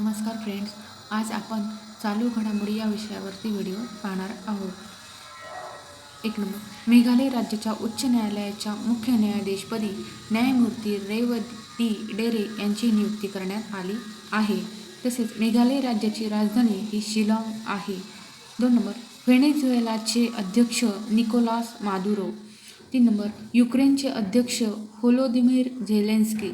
नमस्कार फ्रेंड्स आज आपण चालू घडामोडी या विषयावरती व्हिडिओ पाहणार आहोत. एक नंबर मेघालय राज्याच्या उच्च न्यायालयाच्या मुख्य न्यायाधीशपदी न्यायमूर्ती रेवती डेरे यांची नियुक्ती करण्यात आली आहे. तसेच मेघालय राज्याची राजधानी ही शिलाँग आहे. दोन नंबर व्हेनेझुएलाचे अध्यक्ष निकोलास मादुरो. तीन नंबर युक्रेनचे अध्यक्ष होलोदिमीर झेलेन्स्की.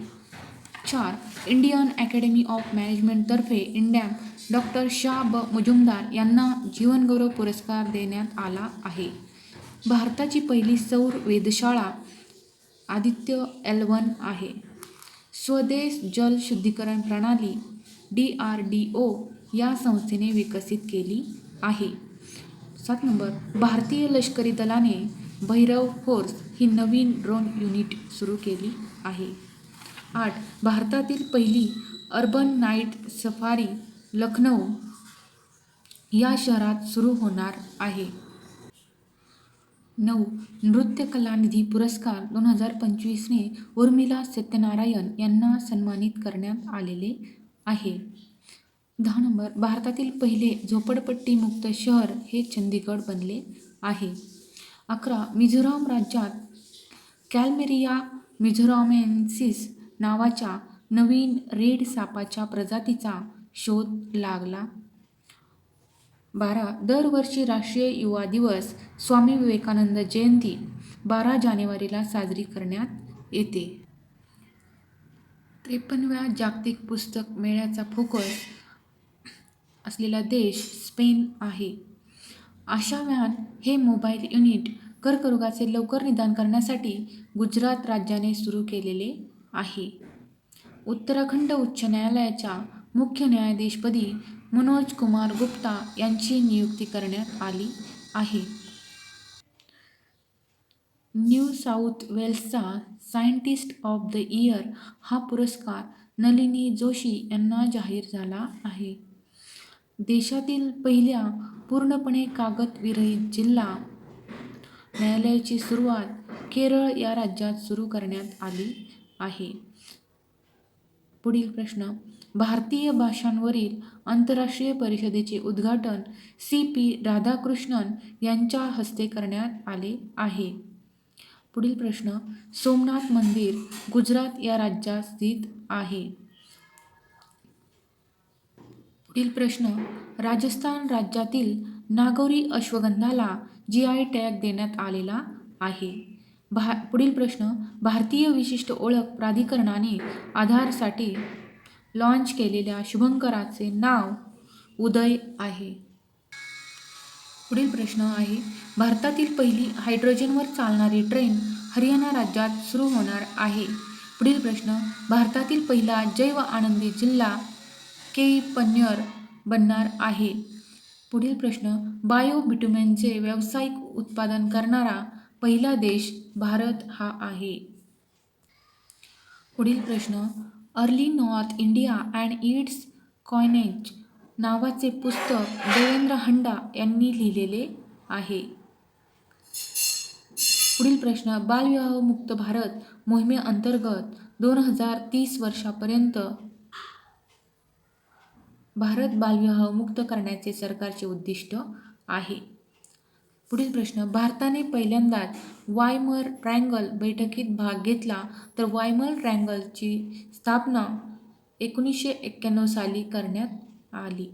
चार इंडियन अकॅडमी ऑफ मॅनेजमेंटतर्फे इंडॅम डॉक्टर शाह ब मुजुमदार यांना जीवनगौरव पुरस्कार देण्यात आला आहे. भारताची पहिली सौर वेधशाळा आदित्य एल वन आहे. स्वदेश जल शुद्धीकरण प्रणाली डी आर डी ओ या संस्थेने विकसित केली आहे. सात नंबर भारतीय लष्करी दलाने भैरव फोर्स ही नवीन ड्रोन युनिट सुरू केली आहे. आठ भारतातील पहिली अर्बन नाईट सफारी लखनौ या शहरात सुरू होणार आहे. नऊ नृत्य कलानिधी पुरस्कार दोन हजार पंचवीसने उर्मिला सत्यनारायण यांना सन्मानित करण्यात आलेले आहे. दहा नंबर भारतातील पहिले झोपडपट्टीमुक्त शहर हे चंदीगड बनले आहे. अकरा मिझोराम राज्यात कॅलमेरिया मिझोरामेन्सिस नावाच्या नवीन रेड सापाच्या प्रजातीचा शोध लागला. बारा दरवर्षी राष्ट्रीय युवा दिवस स्वामी विवेकानंद जयंती बारा जानेवारीला साजरी करण्यात येते. त्रेपन्नव्या जागतिक पुस्तक मेळ्याचा फोकस असलेला देश स्पेन आहे. आशाव्यान हे मोबाईल युनिट कर्करोगाचे लवकर निदान करण्यासाठी गुजरात राज्याने सुरू केलेले आहे. उत्तराखंड उच्च न्यायालयाच्या मुख्य न्यायाधीशपदी मनोज कुमार गुप्ता यांची नियुक्ती करण्यात आली आहे. न्यू साऊथ वेल्सचा सायंटिस्ट ऑफ द इयर हा पुरस्कार नलिनी जोशी यांना जाहीर झाला आहे. देशातील पहिल्या पूर्णपणे कागदविरहित जिल्हा न्यायालयाची सुरुवात केरळ या राज्यात सुरू करण्यात आली. आहे. पुढील प्रश्न. भारतीय भाषांवरील आंतरराष्ट्रीय परिषदेचे उद्घाटन सी पी राधाकृष्णन यांच्या हस्ते करण्यात आले आहे. पुढील प्रश्न. सोमनाथ मंदिर गुजरात या राज्यात स्थित आहे. पुढील प्रश्न. राजस्थान राज्यातील नागौरी अश्वगंधाला जी आय टॅग देण्यात आलेला आहे. भा पुढील प्रश्न भारतीय विशिष्ट ओळख प्राधिकरणाने आधारसाठी लॉन्च केलेल्या शुभंकराचे नाव उदय आहे. पुढील प्रश्न आहे भारतातील पहिली हायड्रोजनवर चालणारी ट्रेन हरियाणा राज्यात सुरू होणार आहे. पुढील प्रश्न भारतातील पहिला जैव आनंदी जिल्हा के पन्यर बनणार आहे. पुढील प्रश्न बायो बिटुमेनचे व्यावसायिक उत्पादन करणारा पहिला देश भारत हा आहे. पुढील प्रश्न. Early north India and its coinage नावाचे पुस्तक देवेंद्र हंडा यांनी लिहिलेले आहे. पुढील प्रश्न. बालविवाह मुक्त भारत मोहिमेअंतर्गत दोन हजार तीस वर्षापर्यंत भारत बालविवाह मुक्त करण्याचे सरकारचे उद्दिष्ट आहे. पुढील प्रश्न भारताने पहिल्यांदाच वायमर ट्रायंगल बैठकीत भाग घेतला तर वायमर ट्रायंगलची स्थापना एकोणीसशे एक्क्याण्णव साली करण्यात आली.